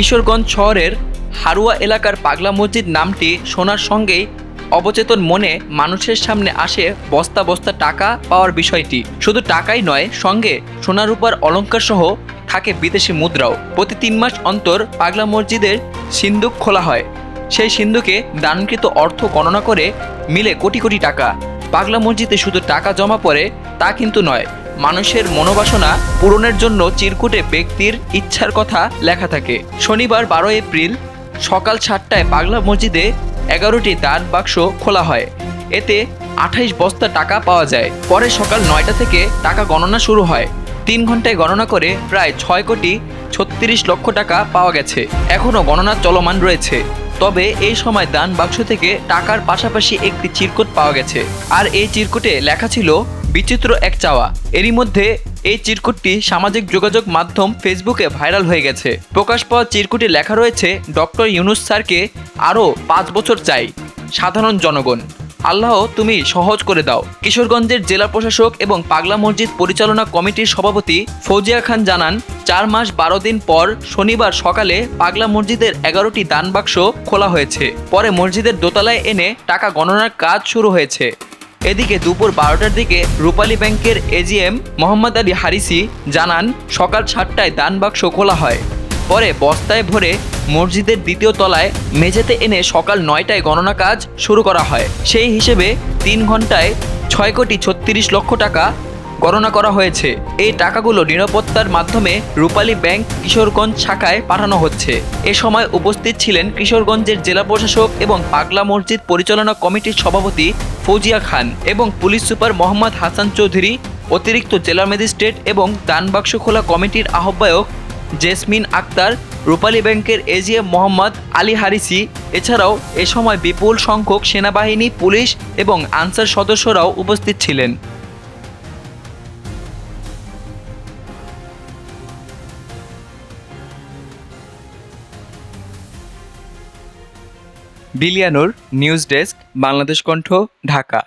কিশোরগঞ্জ শহরের হারুয়া এলাকার পাগলা মসজিদ নামটি শোনার সঙ্গেই অবচেতন মনে মানুষের সামনে আসে বস্তা বস্তা টাকা পাওয়ার বিষয়টি। শুধু টাকাই নয়, সঙ্গে সোনা রূপার অলঙ্কার সহ থাকে বিদেশি মুদ্রাও। প্রতি তিন মাস অন্তর পাগলা মসজিদের সিন্দুক খোলা হয়। সেই সিন্ধুকে দানকৃত অর্থ গণনা করে মিলে কোটি কোটি টাকা। পাগলা মসজিদে শুধু টাকা জমা পড়ে তা কিন্তু নয় মানুষের মনোবাসনা পূরণের জন্য চিরকুটে ব্যক্তির ইচ্ছার কথা লেখা থাকে। শনিবার বারো এপ্রিল সকাল সাতটায় পাগলা মসজিদে এগারোটি দান বাক্স খোলা হয়। এতে আঠাইশ বস্তা টাকা পাওয়া যায়। পরে সকাল নয়টা থেকে টাকা গণনা শুরু হয়। তিন ঘন্টায় গণনা করে প্রায় ছয় কোটি ছত্রিশ লক্ষ টাকা পাওয়া গেছে। এখনও গণনা চলমান রয়েছে। তবে এই সময় দান বাক্স থেকে টাকার পাশাপাশি একটি চিরকুট পাওয়া গেছে। আর এই চিরকুটে লেখা ছিল বিচিত্র এক চাওয়া। এরই মধ্যে এই চিরকুটটি সামাজিক যোগাযোগ মাধ্যম ফেসবুকে ভাইরাল হয়ে গেছে। প্রকাশ পাওয়া চিরকুটে লেখা রয়েছে, ডক্টর ইউনুস স্যারকে আরও পাঁচ বছর চাই, সাধারণ জনগণ। আল্লাহ, তুমি সহজ করে দাও। কিশোরগঞ্জের জেলা প্রশাসক এবং পাগলা মসজিদ পরিচালনা কমিটির সভাপতি ফৌজিয়া খান জানান, চার মাস বারো দিন পর শনিবার সকালে পাগলা মসজিদের এগারোটি দান বাক্স খোলা হয়েছে। পরে মসজিদের দোতলায় এনে টাকা গণনার কাজ শুরু হয়েছে। এদিকে দুপুর বারোটার দিকে রূপালী ব্যাংকের এজিএম মোহাম্মদ আলী হারিসি জানান, সকাল সাতটায় দান বাক্স খোলা হয়। পরে বস্তায় ভরে মসজিদের দ্বিতীয় তলায় মেঝেতে এনে সকাল নয়টায় গণনা কাজ শুরু করা হয়। সেই হিসেবে তিন ঘন্টায় ছয় কোটি ছত্রিশ লক্ষ টাকা গণনা করা হয়েছে। এই টাকাগুলো নিরাপত্তার মাধ্যমে রূপালী ব্যাংক কিশোরগঞ্জ শাখায় পাঠানো হচ্ছে। এ সময় উপস্থিত ছিলেন কিশোরগঞ্জের জেলা প্রশাসক এবং পাগলা মসজিদ পরিচালনা কমিটির সভাপতি ফৌজিয়া খান এবং পুলিশ সুপার মোহাম্মদ হাসান চৌধুরী, অতিরিক্ত জেলা ম্যাজিস্ট্রেট এবং দানবাক্স খোলা কমিটির আহ্বায়ক জেসমিন আক্তার, রূপালী ব্যাংকের এজিএম মোহাম্মদ আলী হারিসি। এছাড়াও এ সময় বিপুল সংখ্যক সেনাবাহিনী, পুলিশ এবং আনসার সদস্যরাও উপস্থিত ছিলেন। বিলিয়ানুর নিউজ ডেস্ক বাংলাদেশ কণ্ঠ ঢাকা।